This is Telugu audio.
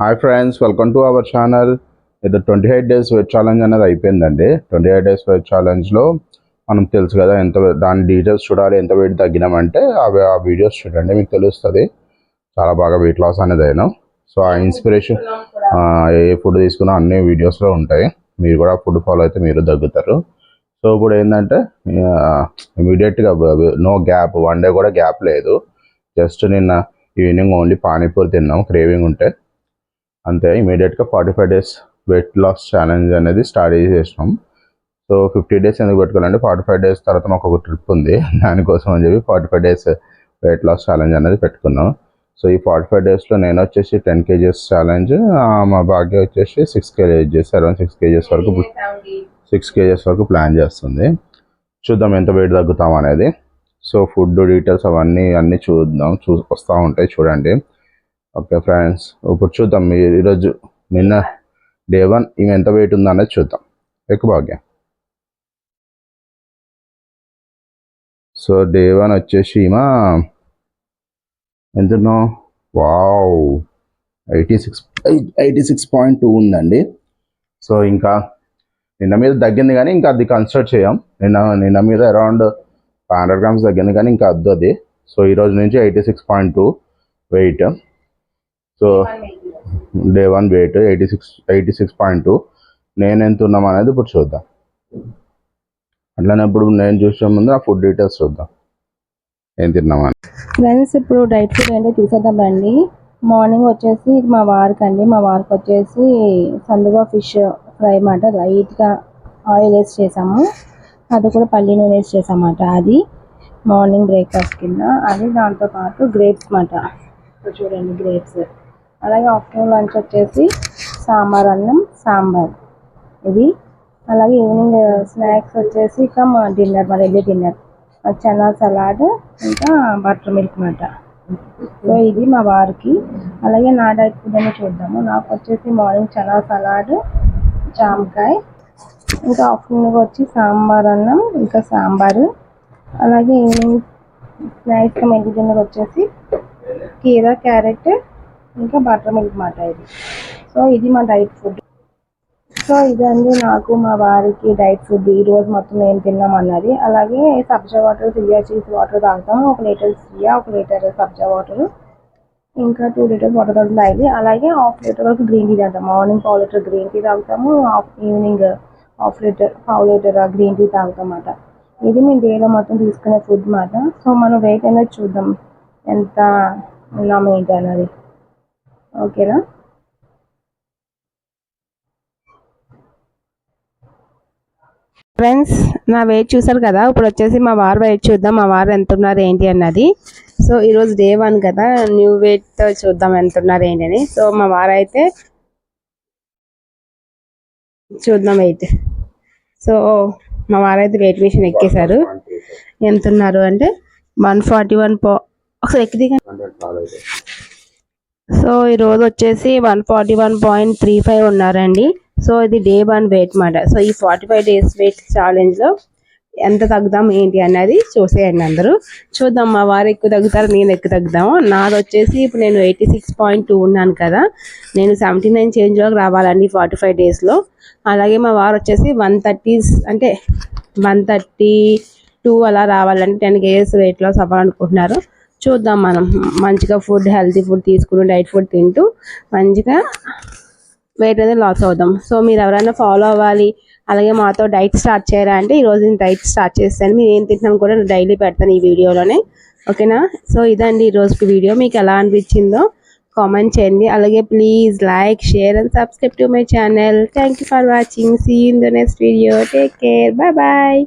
Hi friends welcome to our channel ఇది twenty eight days web challenge అనేది అయిపోయిందండి. ట్వంటీ ఎయిట్ డేస్ వెబ్ ఛాలెంజ్లో మనం తెలుసు కదా ఎంత దాని డీటెయిల్స్ చూడాలి ఎంత వెయిట్ తగ్గినామంటే అవి ఆ వీడియోస్ చూడండి మీకు తెలుస్తుంది. చాలా బాగా వెయిట్ లాస్ అనేది అయినా. సో ఆ ఇన్స్పిరేషన్ ఏ ఫుడ్ తీసుకున్నా అన్ని వీడియోస్లో ఉంటాయి. మీరు కూడా ఫుడ్ ఫాలో అయితే మీరు తగ్గుతారు. సో ఇప్పుడు ఏంటంటే ఇమీడియట్గా నో గ్యాప్ వన్ డే కూడా గ్యాప్ లేదు. జస్ట్ నిన్న ఈవినింగ్ ఓన్లీ పానీపూరి తిన్నాం క్రేవింగ్ ఉంటే. అంతే ఇమీడియట్గా forty five days weight loss challenge అనేది స్టార్ట్ చేసేసినాం. సో ఫిఫ్టీ డేస్ ఎందుకు పెట్టుకోవాలంటే ఫార్టీ ఫైవ్ డేస్ తర్వాత మాకు ఒక ట్రిప్ ఉంది. దానికోసం అని చెప్పి forty five days weight loss challenge అనేది పెట్టుకున్నాం. సో ఈ ఫార్టీ ఫైవ్ డేస్లో నేను వచ్చేసి టెన్ కేజెస్ ఛాలెంజ్ మా భాగ్య వచ్చేసి six kgs around six kgs వరకు సిక్స్ కేజెస్ వరకు ప్లాన్ చేస్తుంది. చూద్దాం ఎంత వెయిట్ తగ్గుతాం అనేది. సో ఫుడ్ డీటెయిల్స్ అవన్నీ అన్నీ చూద్దాం. చూ వస్తూ ఉంటాయి చూడండి. ఓకే ఫ్రెండ్స్ ఇప్పుడు చూద్దాం. మీరు ఈరోజు నిన్న డే వన్ ఈమె ఎంత వెయిట్ ఉందనేది చూద్దాం. ఎక్కువ భాగ్యం. సో డే వన్ వచ్చేసి ఈమె ఎంత wow! Eighty six eighty six point two ఉందండి. సో ఇంకా నిన్న మీద తగ్గింది కానీ ఇంకా అది కన్సిడర్ చేయం. నిన్న నిన్న మీద అరౌండ్ ఫైవ్ హండ్రెడ్ గ్రామ్స్ తగ్గింది కానీ ఇంకా అద్దు అది. సో ఈరోజు నుంచి eighty six point two weight so day one weight eighty six eighty six point two నేను ఎంత ఉన్నాం అనేది ఇప్పుడు చూద్దాం. అట్లనే ఇప్పుడు నేను చూసే ముందు ఆ ఫుడ్ డీటెయిల్స్ చూద్దాం. ఏం తిన్నామని ఫ్రెండ్స్ ఇప్పుడు డైట్ ఫుడ్ ఏంటో చూసేద్దాం రండి. మార్నింగ్ వచ్చేసి ఇది మా వారికి అండి. మా వారికి వచ్చేసి సందుగా ఫిష్ ఫ్రై మాట లైట్గా ఆయిల్ వేసి చేసాము. అది కూడా పల్లి నూనె వేసి చేసామాట అది మార్నింగ్ బ్రేక్ఫాస్ట్ కింద. అది దాంతోపాటు గ్రేప్స్ మాట ఇప్పుడు చూడండి గ్రేప్స్ అలాగే ఆఫ్టర్నూన్ లంచ్ వచ్చేసి సాంబార్ అన్నం సాంబార్. ఇది. అలాగే ఈవినింగ్ స్నాక్స్ వచ్చేసి ఇక మా డిన్నర్ మా వెళ్ళి డిన్నర్. చనా సలాడ్ ఇంకా బటర్ మిల్క్ మాట. సో ఇది మా వారికి. అలాగే నా డైట్ ఫుడ్ అని చూద్దాము. నాకు వచ్చేసి మార్నింగ్ చనా సలాడ్ జామకాయ ఇంకా ఆఫ్టర్నూన్ వచ్చి సాంబార్ అన్నం ఇంకా సాంబారు. అలాగే ఈవినింగ్ స్నాక్స్ మెల్లి డిన్నర్ వచ్చేసి కీరా క్యారెట్ ఇంకా బటర్ మిల్క్ మాట ఇది. సో ఇది మా డైట్ ఫుడ్ సో ఇదండి నాకు మా వారికి డైట్ ఫుడ్ ఈరోజు మొత్తం ఏం తిన్నాం అన్నది అలాగే సబ్జా వాటర్ సియా చీజ్ వాటర్ తాగుతాం ఒక లీటర్ సియా ఒక లీటర్ సబ్జా వాటర్ ఇంకా టూ లీటర్స్ వాటర్ తాగుతుంది ఇది అలాగే హాఫ్ లీటర్ వరకు గ్రీన్ టీ తాగుతాం. మార్నింగ్ పావు లీటర్ గ్రీన్ టీ తాగుతాము. హాఫ్ ఈవినింగ్ హాఫ్ లీటర్ పావు లీటర్ గ్రీన్ టీ తాగుతాం అన్నమాట. ఇది మేము డేలో మొత్తం తీసుకునే ఫుడ్ మాట. సో మనం వెయిట్ అనేది చూద్దాం. ఎంత ఉన్నాము ఏంటి అన్నది. ఓకేనా? ఫ్రెండ్స్ నా వెయిట్ చూసారు కదా? ఇప్పుడు వచ్చేసి మా వారు వెయిట్ చూద్దాం. మా వారు ఎంత ఉన్నారు ఏంటి అన్నది. సో ఈరోజు డే వన్ కదా. న్యూ వెయిట్తో చూద్దాం ఎంత ఉన్నారు ఏంటి అని. సో మా వారు అయితే చూద్దాం వెయిట్ సో మా వారు అయితే వెయిట్ మిషన్ ఎక్కేశారు. ఎంత ఉన్నారు అంటే వన్ ఫార్టీ వన్ పో ఒకసారి ఎక్కి సో ఈ రోజు వచ్చేసి one forty one point three five ఉన్నారండి. సో ఇది డే వన్ వెయిట్ మాట. సో ఈ ఫార్టీ ఫైవ్ డేస్ వెయిట్ ఛాలెంజ్లో ఎంత తగ్గుదాం ఏంటి అన్నది చూసేయండి అందరూ. చూద్దాం మా వారు ఎక్కువ తగ్గుతారు నేను ఎక్కువ తగ్గుదాము నాది వచ్చేసి ఇప్పుడు నేను ఎయిటీ సిక్స్ పాయింట్ టూ ఉన్నాను కదా. నేను సెవెంటీ నైన్ చేంజ్లోకి రావాలండి ఫార్టీ ఫైవ్ డేస్లో అలాగే మా వారు వచ్చేసి వన్ థర్టీస్ అంటే వన్ థర్టీ టూ అలా రావాలంటే టెన్ కేజెస్ వెయిట్ లాస్ అవ్వాలనుకుంటున్నారు. చూద్దాం మనం. మంచిగా ఫుడ్ హెల్తీ ఫుడ్ తీసుకుని డైట్ ఫుడ్ తింటూ మంచిగా వెయిట్ అనేది లాస్ అవుదాం సో మీరు ఎవరైనా ఫాలో అవ్వాలి అలాగే మాతో డైట్ స్టార్ట్ చేయరా అంటే ఈరోజు నేను డైట్ స్టార్ట్ చేస్తాను. మీరు ఏం తింటున్నాం కూడా డైలీ పెడతాను ఈ వీడియోలోనే. ఓకేనా సో ఇదండి ఈరోజుకి వీడియో మీకు ఎలా అనిపించిందో కామెంట్ చేయండి. అలాగే please like share and subscribe to my channel thank you for watching see in the next video take care bye bye